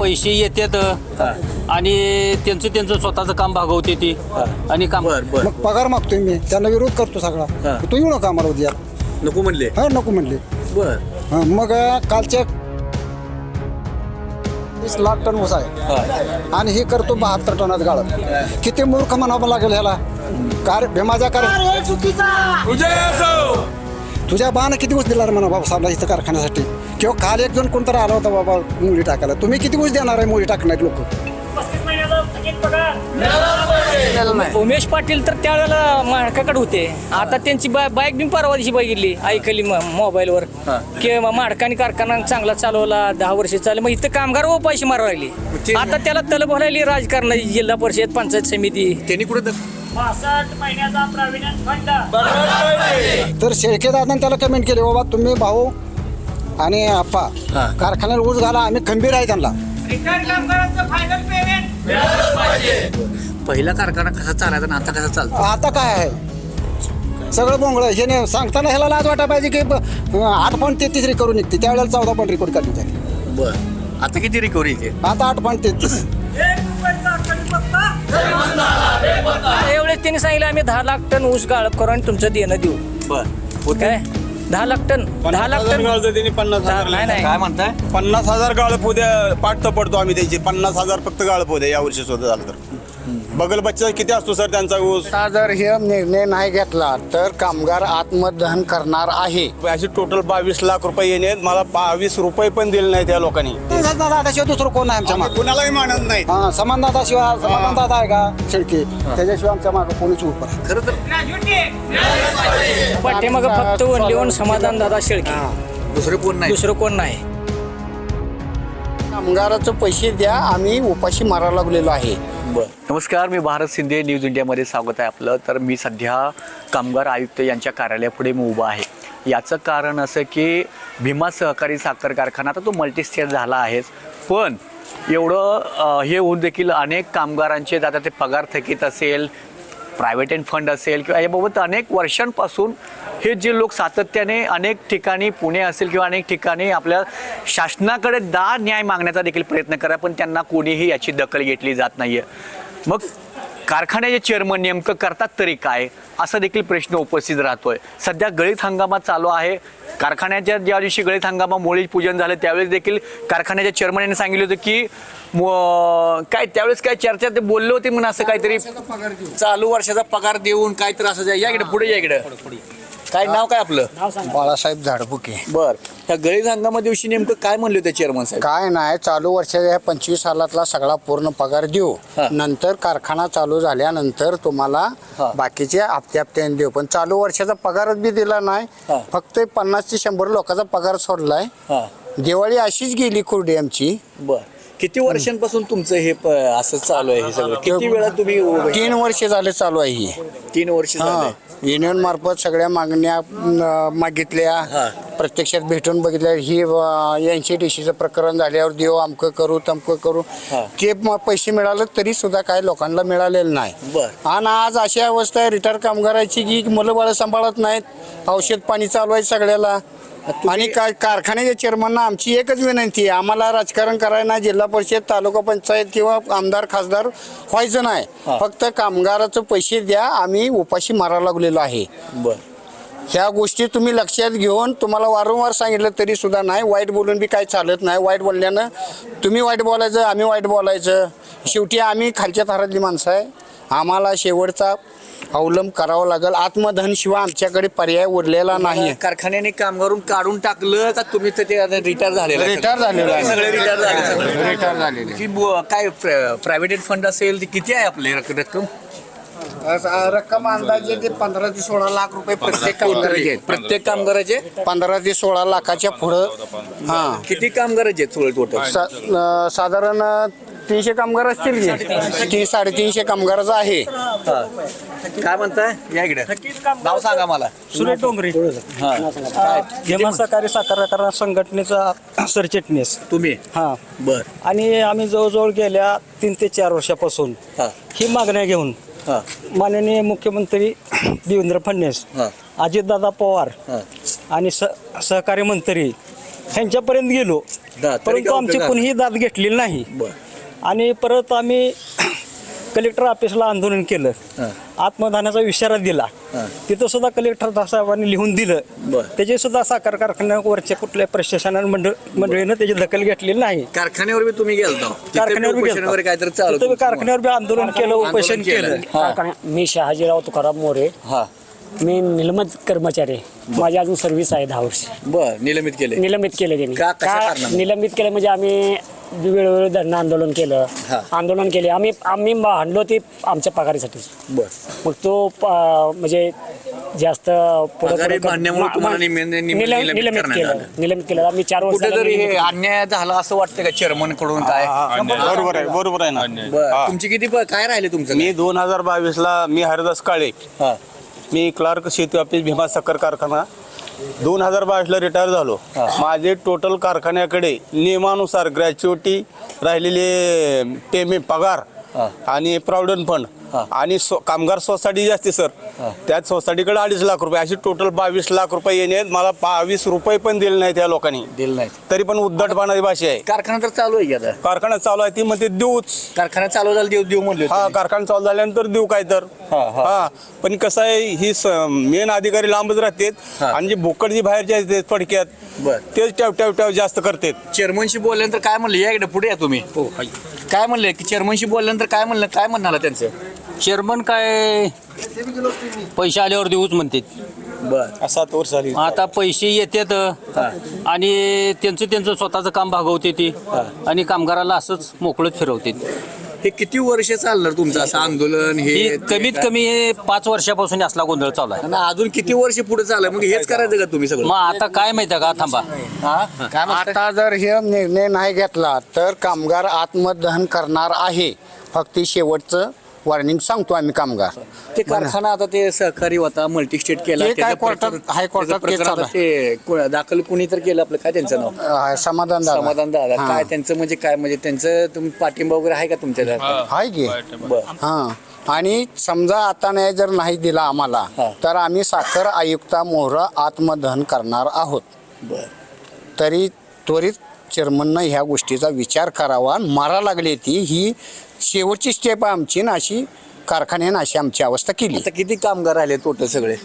पैसे येतात. आणि त्यांचं त्यांचं स्वतःचं काम भागवते ती. आणि काम बर बर. मग पगार मागतोय मी. त्यांना विरोध करतो हा. सगळा तू येऊ नका आम्हाला उद्या. नको म्हणले? हा नको म्हणले. बर. हा, मग कालचे वीस लाख टन ऊस आहे. आणि हे करतो बहात्तर टनात गाळ किती मूर्ख म्हणावं लागेल ह्याला? कार भीमाच्या कार तुझ्या बाण किती ऊस दिला रे म्हणा बाबा साहेबला इथं कारखान्यासाठी? किंवा काल एक जण कोणतरी आला होता बाबा मुली टाकायला. तुम्ही किती ऊस देणार आहे मुली टाकणार लोक? उमेश पाटील तर त्यावेळेला माडकाकडे होते. आता त्यांची बाय बाईक बी परवा दिवशी बघितली ऐकली म- मोबाईलवर की म- माडकानी कारखाना चांगला चालवला दहा वर्ष चालले. मग इथं कामगार व पैसे मारू लागले. आता त्याला तलब व्हायला राजकारणाची जिल्हा परिषद पंचायत समिती. त्यांनी कुठे तर शेळके दादाने त्याला कमेंट केली बाबा तुम्ही भाऊ आणि आप्पा. हा. कारखान्याला ऊस घाला आम्ही खंबीर आहे त्यांना. पहिला कारखाना कसा चालायचा आणि आता कसा चालतो? आता काय आहे? सगळं बोंगळ हे नाही सांगताना ह्याला लाज वाटायला पाहिजे की ब- आठ पॉईंट तेहतीस रिकवरी निघते. त्यावेळेला चौदा पॉईंट रेकॉर्ड काढली जाईल बर. आता किती रिकव्हरी येते आता आठ पॉईंट तेहतीस. एवढे त्यांनी सांगितलं आम्ही दहा लाख टन ऊस गाळप करू आणि तुमचं देणं देऊ. बर. काय? दहा लाख टन दहा लाख टन. त्यांनी पन्नास दहा- हजार नाही नाही. काय म्हणताय? पन्नास हजार गाळप उद्या पाठ पडतो आम्ही त्यांची. पन्नास हजार फक्त गाळप उद्या या वर्षी सुद्धा झालं तर. बगल बच्चा किती असतो सर त्यांचा ऊस? आता जर हे निर्णय नाही घेतला तर कामगार आत्मदहन करणार आहे. अशी टोटल बावीस लाख रुपये येणे मला बावीस रुपये पण दिले नाही त्या लोकांनी. दादाशिवाय दुसरं कोण आहे आमच्या मागे? कुणालाही मानत नाही. हा समान दादाशिवाय समान दादा आहे का? शेळके. त्याच्याशिवाय आमच्या मागे कोणीच उभं. खरं तर पाठीमाग फक्त लिहून समाधान दादा शेळके. दुसरं कोण नाही. दुसरं कोण नाही. कामगाराचं पैसे द्या आम्ही उपाशी मारायला लागलेलो आहे. नमस्कार मी भारत शिंदे न्यूज इंडियामध्ये स्वागत आहे आपलं. तर मी सध्या कामगार आयुक्त यांच्या कार्यालयापुढे मी उभा आहे. याचं कारण असं की भीमा सहकारी साखर कारखाना तर तो मल्टीस्टेट झाला आहेच पण एवढं हे होऊन देखील अनेक कामगारांचे आता ते पगार थकीत असेल प्रायव्हेट एंड फंड असेल किंवा याबाबत अनेक वर्षांपासून हे जे लोक सातत्याने अनेक ठिकाणी पुणे असेल किंवा अनेक ठिकाणी आपल्या शासनाकडे दा न्याय मागण्याचा देखील प्रयत्न करा पण त्यांना कोणीही याची दखल घेतली जात नाही आहे मग कारखान्याचे चेअरमन नेमकं करतात तरी काय? असा देखील प्रश्न उपस्थित राहतोय. सध्या गळीत हंगामात चालू आहे. कारखान्याच्या ज्या दिवशी गळीत हंगामा पूजन झालं त्यावेळेस देखील कारखान्याच्या चेअरमन यांनी सांगितलं होतं की काय त्यावेळेस काय चर्चा ते बोलले होते म्हणून असं काहीतरी चालू वर्षाचा पगार देऊन काहीतरी असं या इकडे पुढे या इकडे. काय नाव काय आपलं? बाळासाहेब झाडबुके बर. त्या गळीत हंगामा दिवशी नेमकं काय म्हणले होते चेअरमन साहेब? काय नाही चालू वर्षाच्या ह्या पंचवीस सालातला सगळा पूर्ण पगार देऊ. हा. नंतर कारखाना चालू झाल्यानंतर तुम्हाला हा. बाकीचे हप्ते हप्त्याने देऊ. पण चालू वर्षाचा पगारच बी दिला नाही. फक्त पन्नास ते शंभर लोकांचा पगार सोडलाय. हा. दिवाळी अशीच गेली कुरडी आमची. बर. किती वर्षांपासून तुमचं हे प- असं चालू आहे हे सगळं? किती वेळा तुम्ही उभे- तीन वर्ष झाले चालू आहे ही. तीन वर्ष झाले. युनियन मार्फत सगळ्या मागण्या अं, मागितल्या. हा. प्रत्यक्षात भेटून बघितल्या ही ऐंशी टीसीचं प्रकरण झाल्यावर देऊ अमकं करू तमकं करू. ते म- पैसे मिळाले तरी सुद्धा काही लोकांना मिळालेलं नाही. बर. आणि आज अशी अवस्था आहे रिटायर कामगाराची की मुलं बाळ सांभाळत नाहीत औषध पाणी चालू आहे सगळ्याला. आणि काय कारखान्याच्या चेअरमनना आमची एकच विनंती आहे आम्हाला राजकारण करायला नाही जिल्हा परिषद तालुका पंचायत किंवा आमदार खासदार व्हायचं नाही. फक्त कामगाराचं पैसे द्या आम्ही उपाशी मारायला लागलेलो आहे. बर. ह्या गोष्टी तुम्ही लक्षात घेऊन तुम्हाला वारंवार सांगितलं तरी सुद्धा नाही. वाईट बोलून बी काही चालत नाही. वाईट बोलल्यानं तुम्ही वाईट बोलायचं आम्ही वाईट बोलायचं. शेवटी आम्ही खालच्या थरातली माणसं आहे. आम्हाला शेवटचा अवलंब करावा लागेल. आत्मधन शिवाय आमच्याकडे पर्याय उरलेला नाही कारखान्याने कामगारून काढून टाकलं का तुम्ही तर ते रिटायर झालेलं आहे? Retire झालेलं आहे. सगळे रिटायर झाले. रिटायर झालेले. की ब- काय प्रायव्हेट फंड असेल ते किती आहे आपले रक- रक्कम? रक्कम अंदाजे ते पंधरा ते सोळा लाख रुपये प्रत्येक कामगाराचे. आहेत. प्रत्येक कामगाराचे? पंधरा ते सोळा लाखाच्या पुढं हा. किती कामगाराचे आहेत टोटल सा- अं, साधारण तीनशे कामगार असतील की? ती साडेतीनशे कामगाराचं आहे. काय म्हणताय? या इकडे. नाव सांगा मला. सुरेश डोंगरे. हा. काय किती हेमा सहकारी साखर संघटनेचा सरचिटणीस. तुम्ही? हा. बर. आणि आम्ही जवळजवळ गेल्या तीन ते चार वर्षापासून हा. ही मागण्या घेऊन हा. माननीय मुख्यमंत्री देवेंद्र फडणवीस हा. अजितदादा पवार हा. आणि स सहकारी मंत्री ह्यांच्यापर्यंत गेलो. दा- तरी परंतु आमची कुणीही दाद घेतलेली नाही. बर. आणि परत आम्ही कलेक्टर ऑफिसला आंदोलन केलं. आत्मदानाचा इशारा दिला. तिथं सुद्धा कलेक्टर साहेबांनी लिहून दिलं. त्याची सुद्धा साखर कारखान्यावरच्या कुठल्या प्रशासनाने मंडळ मंडळीनं त्याची दखल घेतलेली नाही. कारखान्यावर बी तुम्ही गेलता. कारखान्यावर काहीतरी कारखान्यावर बी आंदोलन केलं उपोषण केलं. कारखाना मी शहाजीराव तुकाराम मोरे. हा. मी निलंबित कर्मचारी. माझी अजून सर्व्हिस आहे दहा वर्ष. बर निलंबित केले. निलंबित केलं त्यांनी? निलंबित केलं म्हणजे आम्ही वेळोवेळी धरणं आंदोलन केलं. हा. आंदोलन केले. आम्ही आम्ही भांडलो ते आमच्या पगारीसाठी. बर. मग तो प- म्हणजे जास्त पुढं- पगारी पुढं- भांडण्यामुळे मा- तुम्हाला मा- निम- निम- निलंबित निलंबित निलंबित करण्यात केलं आलं. निलंबित केलं. आम्ही चार वर्ष हे. अन्याय झाला असं वाटतं का चेअरमनकडून काय बरोबर आहे बरोबर आहे ना. बर. तुमची किती प- काय राहिले तुमचं मी दोन हजार बावीस ला मी हरिदास काळे हा. मी क्लार्क शेती ऑफिस भीमा साखर कारखाना दोन हजार बावीसला रिटायर झालो माझे टोटल कारखान्याकडे नियमानुसार ग्रॅच्युटी राहिलेले पेमेंट पगार. आणि प्रॉव्हिडंट फंड. आणि सो- कामगार सोसायटी जी असते सर त्यात सोसायटीकडे अडीच लाख रुपये अशी टोटल बावीस लाख रुपये येणे मला बावीस रुपये पण दिले नाहीत त्या लोकांनी. दिल नाही तरी पण उद्धटपणाची भाषा आहे. कारखाना तर चालू आहे आता? कारखाना चालू आहे ती म्हणते देऊच. कारखाना चालू झाला देऊ देऊ म्हणले हा कारखाना चालू झाल्यानंतर देऊ काय तर. हा, हा. हा पण कसं आहे ही मेन अधिकारी लांबच राहतात. हा. आणि जे भोकड जी बाहेरचे आहेत पडक्यात बर. तेच टॅव टॅव टॅव जास्त करतात. चेअरमनशी बोलल्यानंतर काय म्हणले? या इकडे पुढे या तुम्ही. काय म्हणले? की चेअरमनशी बोलल्यानंतर काय म्हणलं? काय म्हणणार त्यांचं? चेअरमन काय? पैसे आल्यावर देऊच म्हणते. बर. सात वर्ष झाली. आता पैसे येतात आणि त्यांचं त्यांचं स्वतःचं काम भागवते ती. आणि कामगाराला असंच मोकळत फिरवते हे किती वर्ष चालणार तुमचं असं आंदोलन हे? ही कमीत कमी हे पाच वर्षापासून असला गोंधळ चालू आहे. आणि अजून किती वर्ष पुढे चाललं मग हेच करायचं का तुम्ही सगळं? मग आता काय माहिती का? थांबा? आता जर हे निर्णय नाही घेतला तर कामगार आत्मदहन करणार आहे. फक्त शेवटचं वॉर्निंग सांगतो आम्ही कामगार. ते कारखाना आता ते सहकारी होता मल्टी स्टेट केला ते काय त्याचं कोर्टात- प्रकरण- हायकोर्टात त्याचं प्रकरण केस चालू आता ते को- दाखल कुणी तर केलं आपलं काय त्यांचं नाव? अं, समाधान दादा. समाधान दादा. हा. काय त्यांचं म्हणजे काय? म्हणजे त्यांचं तुम्ही पाठिंबा वगैरे आहे का तुमच्या घरात? आहे की. बर. हा. आणि समजा आता नाही जर नाही दिला आम्हाला हा. तर आम्ही साखर आयुक्ता मोहरा आत्मदहन करणार आहोत. बर. तरी त्वरित चेअरमननं ह्या गोष्टीचा विचार करावा मारा लागली ती ही शेवटची स्टेप आमची ना अशी कारखान्यानं अशी आमची अवस्था केली. आता किती कामगार आले टोटल सगळे?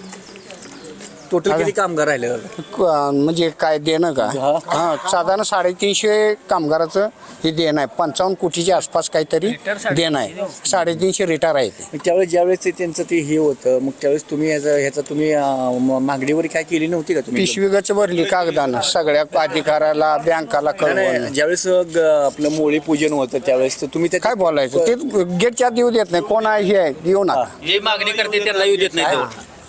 टोटल किती कामगार राहिले? क- म्हणजे काय देणं का? हा. हा साधारण साडेतीनशे कामगाराचं हे देणं आहे. पंचावन्न कोटीच्या आसपास काहीतरी देणं आहे. साडेतीनशे रिटायर आहे ते. त्यावेळेस ज्यावेळेस ते त्यांचं ते हे होतं मग त्यावेळेस तुम्ही ह्याचं ह्याचा तुम्ही अं, म- मागणीवर काय केली नव्हती का तुम्ही? पिशवीगच भरली कागदानं. सगळ्या अधिकाऱ्याला बँकाला नाही, नाही, कळवून ज्यावेळेस ग- आपलं मोळी पूजन होतं त्यावेळेस तर तुम्ही त्याच्यात- काय बोलायचं? ते गेटच्या देऊ देत नाही. कोण आहे हे? आहे, देऊ नका. जे मागणी करते त्यांना येऊ देत नाही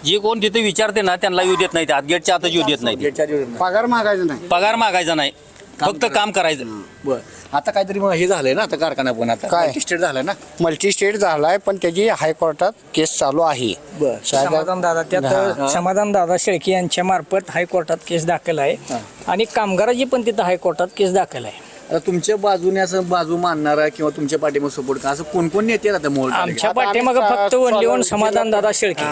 जे कोण तिथे विचारते ना त्यांना येऊ देत नाही आत गेटच्या आतच येऊ देत नाही पगार मागायचं नाही. पगार मागायचा नाही. फक्त काम करायचं. बर. आता काहीतरी मग हे झालंय ना आता कारखाना पण आता. काय? स्टेट झालाय ना? मल्टी स्टेट झालाय पण त्याची हायकोर्टात केस चालू आहे. बर. समाधान दादा त्यात समाधान दादा शेळके यांच्या मार्फत हायकोर्टात केस दाखल आहे. आणि कामगाराची पण तिथं हायकोर्टात केस दाखल आहे. आता तुमच्या बाजूने असं बाजू मानणारा किंवा तुमच्या पाठीमध्ये सपोर्ट का असं कोण कोण नेते आता मोल आमच्या आता आम्ही पाठीमागं सा- फक्त वनली वन सोलापूर समाधान दादा शेळके.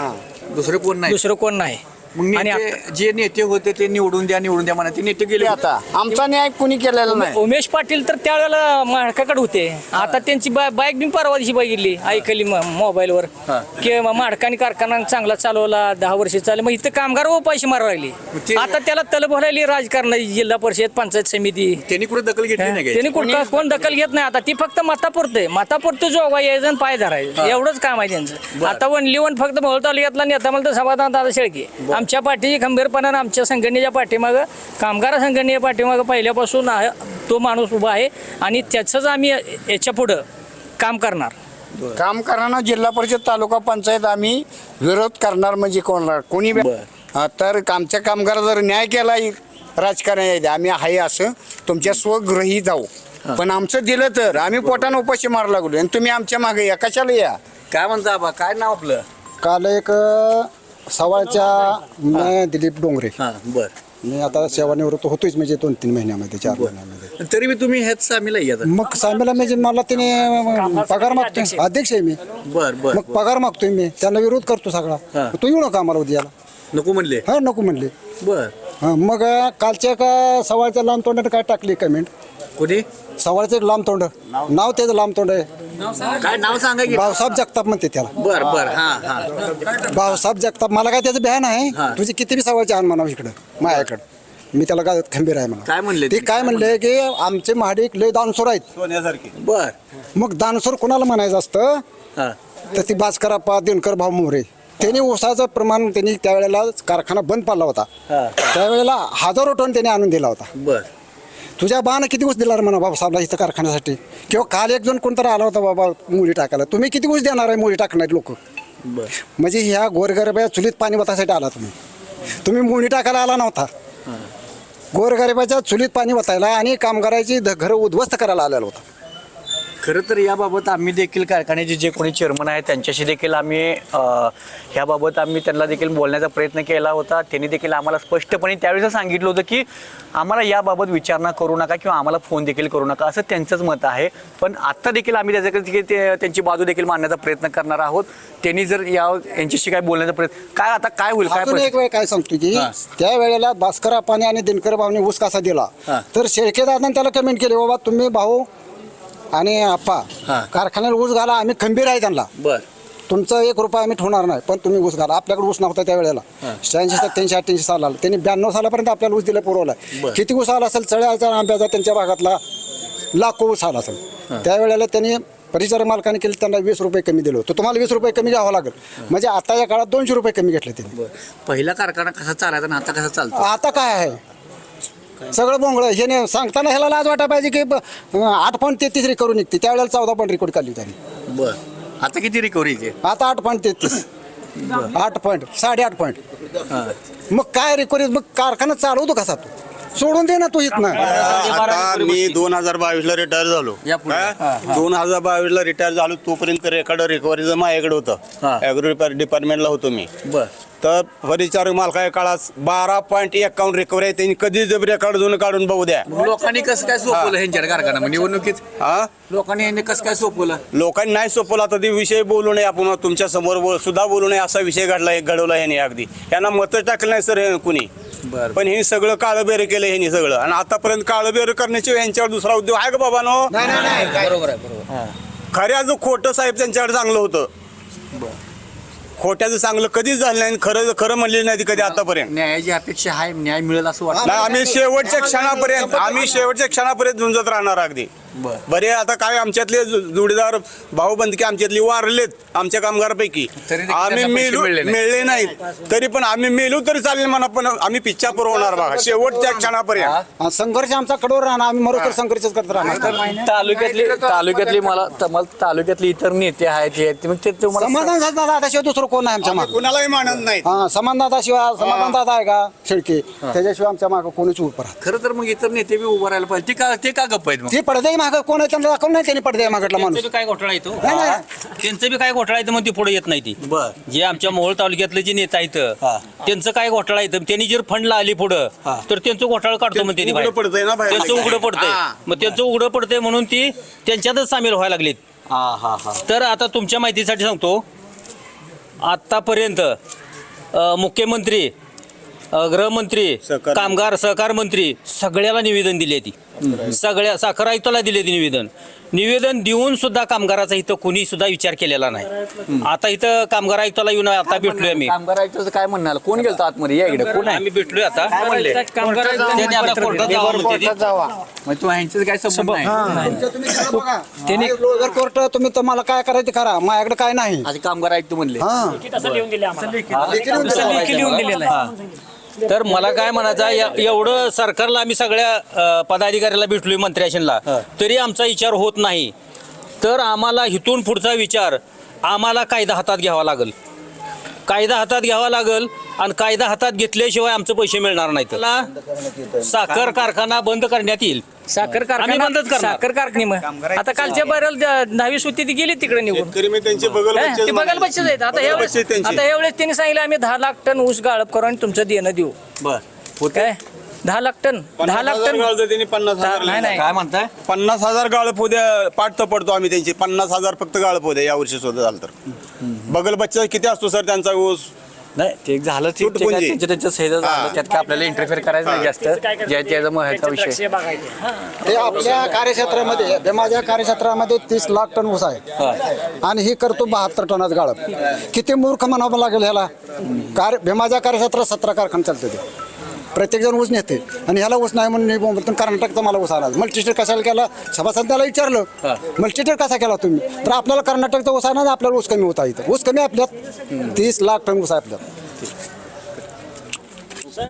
दुसरे कोण नाही? दुसरं कोण नाही. मग आणि नेते जे नेते होते ते निवडून द्या निवडून द्या म्हणा. ते नेते गेले आता आमचा न्याय कुणी केलेला नाही. उमेश पाटील तर त्यावेळेला माडकाकडे होते. आता त्यांची बा- बाईक बी परवा दिवशी बघितली ऐकली म- मोबाईलवर. हा. की म- माडकानी कारखाना चांगला चालवला दहा वर्ष चालले. मग इथं कामगार व पैसे मारा लागले. ते- आता त्याला तलब भरायली राजकारणाची जिल्हा परिषद पंचायत समिती. त्यांनी कुठे दखल घेतली नाही त्यांनी काय? कुठं कोण दखल घेत नाही आता? ती फक्त मातापुरते. मातापुरते जोगा यायचं आणि पाय धरायचं. एवढंच काम आहे त्यांचं. आता वनली वन फक्त मोहोळ तालुक्यातला नेता म्हणलं तर समाधान दादा शेळके. आमच्या पाठीची खंबीरपणानं आमच्या संघटनेच्या पाठीमागं कामगार संघटनेच्या पाठीमागं पहिल्यापासून तो माणूस उभा आहे आणि त्याचंच आम्ही याच्या पुढं काम करणार. काम करताना जिल्हा परिषद तालुका पंचायत आम्ही विरोध करणार म्हणजे कोण कोणी. हा, तर आमच्या कामगार जर न्याय केला राजकारण आम्ही आहे असं तुमच्या स्वगृही जाऊ. पण आमचं दिलं तर आम्ही पोटानं उपाशी मार लागलो. आणि तुम्ही आमच्या मागे या. कशाला या? काय म्हणता बा काय नाव आपलं? काल एक अ, सवाळच्या मी दिलीप डोंगरे. हा बर. मी आता सेवानिवृत्त होतोच म्हणजे दोन तीन महिन्यामध्ये चार महिन्यामध्ये. तरी मी तुम्ही ह्यात सामील आहे आता? मग साहेबाला म्हणजे मला त्याने अ, पगार मागतोय. अध्यक्ष आहे. मी. बर बर मग पगार मागतोय मी. त्यांना विरोध करतो सगळा. हा. तू येऊ नका आम्हाला उद्याला नको म्हणले? हा नको म्हणले. बर. हा, मग कालच्या का सवाळच्या लांब तोंडाने काय टाकली कमेंट कुठे सवाळचं एक लांब तोंड. नाव? त्याचं लांब तोंड आहे. काय नाव सांगा की? भाऊसाहेब जगताप म्हणते त्याला. बर बर हा हा. भाऊसाहेब जगताप मला काय त्याचं भ्यान आहे? तुझी किती बी सवायची आण म्हणावं इकडं माझ्याकडं. मी त्याला काय खंबीर आहे म्हणा. काय म्हणले ते? काय म्हणले की आमचे महाडिक लय दानसोर आहेत. सोन्यासारखी. बर. मग दानसोर कोणाला म्हणायचं असतं? हा. तर ती बाजकराप्पा दिनकर भाऊ मोरे. त्यांनी ऊसाचं प्रमाण त्यांनी त्यावेळेला कारखाना बंद पाडला होता. हा. त्यावेळेला हजारो टन त्यांनी आणून दिला होता. बर. तुझ्या बानं किती ऊस दिला रे म्हणा बाबासाहेबला इथं कारखान्यासाठी? किंवा काल एक जण कोणतरी आला होता बाबा मुली टाकायला. तुम्ही किती ऊस देणार आहे मुली टाकणार लोक? म्हणजे ह्या गोरगरिबाया चुलीत पाणी वतासाठी आला तुम्ही. तुम्ही मुली टाकायला आला नव्हता. गोरगरिबाच्या चुलीत पाणी वतायला आणि कामगाराची घरं उद्ध्वस्त करायला आलेला होता. खरं तर याबाबत आम्ही देखील कारखान्याचे जे कोणी चेअरमन आहेत त्यांच्याशी देखील आम्ही ह्याबाबत आम्ही त्यांना देखील बोलण्याचा प्रयत्न केला होता. त्यांनी देखील आम्हाला स्पष्टपणे त्यावेळेस सांगितलं होतं की आम्हाला याबाबत विचारणा करू नका किंवा आम्हाला फोन देखील करू नका असं त्यांचंच मत आहे. पण आत्ता देखील आम्ही त्याच्याकडे ते त्यांची बाजू देखील मांडण्याचा प्रयत्न करणार आहोत. त्यांनी जर या यांच्याशी काय बोलण्याचा प्रयत्न काय आता काय होईल काय अजून एक? वेळ काय सांगतो की त्या वेळेला भास्कर पाणी आणि दिनकर भाऊने ऊस कसा दिला. तर शेळके दादाने त्याला कमेंट केली बाबा तुम्ही भाऊ आणि आप्पा हा. कारखान्याला ऊस घाला आम्ही खंबीर आहे त्यांना. बर. तुमचं एक रुपया आम्ही ठेवणार नाही पण तुम्ही ऊस घाला. आपल्याकडे ऊस नव्हता त्या वेळेला. शहाऐंशी सत्याऐंशी अठ्ठ्याऐंशी साल आला. त्यांनी ब्याण्णव सालापर्यंत आपल्याला ऊस दिला पुरवला. बरं. किती ऊस आला असेल? चढ्याचा आंब्याचा त्यांच्या भागातला लाखो ऊस आला असेल. त्यावेळेला त्यांनी परिचारक मालकाने केलं त्यांना वीस रुपये कमी दिलं होतं. तुम्हाला वीस रुपये कमी घ्यावं लागेल. म्हणजे आता या काळात दोनशे रुपये कमी घेतले त्यांनी. बर. पहिला कारखाना कसा चालायचा आणि आता कसा चालतो? आता काय आहे? सगळं बोंगळं हे सांगताना ह्याला लाज वाटा पाहिजे की ब- आठ पॉईंट तेहतीस रिकवरी निघते. त्यावेळेला चौदा पॉईंट रेकॉर्ड काढली त्यांनी. बर. आता किती रिकव्हरीचे आता आठ पॉईंट तेहतीस. आठ पॉईंट साडेआठ पॉईंट मग काय रिकवरी मग कारखाना चालवतो कसा तू सोडून दे ना तू इथनं. आता मी दोन हजार बावीस ला रिटायर झालो? दोन हजार बावीस ला रिटायर झालो तोपर्यंत रेकॉर्ड रिकव्हरीचं माझ्याकडे हा. होतं ॲग्रो डिपार्टमेंटला होतो मी. बर. तर परिचारक मालका काळात बारा पॉईंट एकावन्न रिकव्हरी आहे. त्यांनी कधी जर रेकॉर्ड जुनं काढून बघू द्या. लोकांनी कसं काय सोपवलं ह्यांच्या कारखाना? म्हणजे निवडणुकीत हा? लोकांनी यांनी कसं काय सोपवलं? लोकांनी नाही सोपवला. तर ते विषय बोलू नये आपण. तुमच्यासमोर बोल सुद्धा बोलू नये. असा विषय घडला घडवला ह्याने अगदी. यांना मत टाकलं नाही सर कुणी. बरं. पण हे सगळं काळं बेर केलं ह्यांनी सगळं. आणि आतापर्यंत काळं बेर करण्याची यांच्यावर दुसरा उद्योग आहे का बाबानो बरोबर आहे बरोबर खऱ्याचं खोटं साहेब त्यांच्याकडे चांगलं होतं. खोट्याचं चांगलं कधीच झालं नाही आणि खरं खरं म्हणले नाही कधी आतापर्यंत. न्यायाची अपेक्षा आहे न्याय मिळेल असं वाटतं. नाही आम्ही शेवटच्या क्षणापर्यंत आम्ही शेवटच्या क्षणापर्यंत झुंजत राहणार अगदी. बरं. बरे आता काय आमच्यातले जोडीदार भाऊबंदकी आमच्यातली वारलेत आमच्या कामगारापैकी. तरी आम्ही मेलो मिळले नाही. नाहीत. तरी पण आम्ही मेलो तरी चालेल म्हणा पण आम्ही पिच्छा पुरवणार बघा शेवटच्या क्षणापर्यंत. संघर्ष आमचा कडोर राहणार आम्ही मरोतर संघर्षच करत राहणार. तालुक्यातली तालुक्यातली मला तालुक्यातली इतर नेते आहेत आहेत. मग ते तुम्हाला समाधान दादा दादाशिवाय दुसरं कोण आहे आमच्या मागे? कुणालाही मानत हा समान दादा शिवाय समाधान दादा आहे का? शेळके. त्याच्याशिवाय आमच्या मागे कोणीच उभं राहत खरं तर मग इतर नेते बी उभं राहायला पाहिजे. ते का ते का गप्प आहेत ते पडदे मागं कोण आहे त्यांना दाखवलं नाही त्यांनी पडदे मागटला त्यांचं माणूस. बी काय घोटाळा येतो नाही, नाही. त्यांचं बी काय घोटाळा येतं मग ती पुढे येत नाही ती. बर. जे आमच्या मोहोळ तालुक्यातले जे नेता आहेत हा. त्यांचं काय घोटाळा येतं त्यांनी जर फंडला आली पुढं तर त्यांचं घोटाळा काढतो म्हणते ती उघडं बाहेर. पडतंय ना बाहेर. त्यांचं उघडं पडतंय. हा. मग त्यांचं उघडं पडतंय म्हणून ती त्यांच्यातच सामील व्हायला लागलीत. हा हा हा. तर आता तुमच्या माहितीसाठी सांगतो आतापर्यंत अ, मुख्यमंत्री अ, गृहमंत्री सहकार कामगार सहकार मंत्री सगळ्याला निवेदन दिले ती. सगळ्या साखर आयुक्ताला दिले ती निवेदन. निवेदन देऊन सुद्धा कामगाराचा इथं कोणी सुद्धा विचार केलेला नाही. आता इथं कामगार आयुक्ताला येऊन आता भेटलोय आम्ही. कामगार आयुक्ताचं काय म्हणणार? कोण गेलं आतमध्ये? या इकडे कोण आहे? आम्ही भेटलोय आता. काय म्हणले? त्यांनी आता कोर्टात जावं म्हणते ते. मग तू ह्यांचं काय संबंध नाही? त्यांनी लोगर कोर्ट तुम्ही तुम्हाला काय करायचं करा. माझ्याकडे काय नाही. आज कामगार आयुक्त म्हणले. हा. लिहून दिलेलं आहे. तर मला काय म्हणायचं आहे, या- एवढं सरकारला आम्ही सगळ्या अ, पदाधिकाऱ्याला भेटलोय मंत्र्याशीला तरी आमचा विचार होत नाही. तर आम्हाला इथून पुढचा विचार आम्हाला कायदा हातात घ्यावा लागेल. कायदा हातात घ्यावा लागेल आणि कायदा हातात घेतल्याशिवाय आमचे पैसे मिळणार नाहीत. त्याला साखर कारखाना बंद करण्यात येईल. साखर आम्ही कारखाना बंदच करणार. साखर कारखाने मग. आता कालच्या बरल दहावी सुट्टी ती गेली तिकडे निघून. शेतकरी मी त्यांचे बगल हे, ते बघायला. बच्चेच आहेत. आता बगल यावेळेस बच्चे त्यांचे. आता यावेळेस त्यांनी सांगितलं आम्ही दहा लाख टन ऊस गाळप करू आणि तुमचं देणं देऊ. बर. काय? दहा लाख टन. दहा पन्नास लाख हजार टन गाळतं त्यांनी पन्नास हजार नाही नाही. काय म्हणताय? पन्नास हजार गाळप उद्या पाठ तर पडतो आम्ही त्यांची. पन्नास हजार फक्त गाळप उद्या या वर्षी सुद्धा झालं तर. बगल बच्चा किती असतो सर त्यांचा ऊस? नाही ते झालं ते- ते काय तुटपुंजी. त्यांच्या त्यांच्या झालं हा. त्यात काय आपल्याला इंटरफेअर करायचं नाही जास्त. ज्या त्याचा महत्त्वाचा विषय. हे. आपल्या कार्यक्षेत्रामध्ये हे माझ्या कार्यक्षेत्रामध्ये तीस लाख टन ऊस आहे. आणि ही करतो बहात्तर टनाचं गाळप. किती मूर्ख म्हणावं लागेल ह्याला? कार्य भीमाच्या कार्यक्षेत्रात सतरा कारखाने चालते ते प्रत्येक जण ऊस नेते. आणि ह्याला ऊस नाही म्हणून बोलतो कर्नाटकचा मला ऊस आला मल्टीस्टेट कशाला केला? सभासद त्याला विचारलं मल्टीस्टेट कसा केला तुम्ही? तर आपल्याला कर्नाटकचा ऊस ना आपल्याला ऊस कमी होता इथं. ऊस कमी आपल्यात. तीस लाख टन ऊस आहे आपल्यात.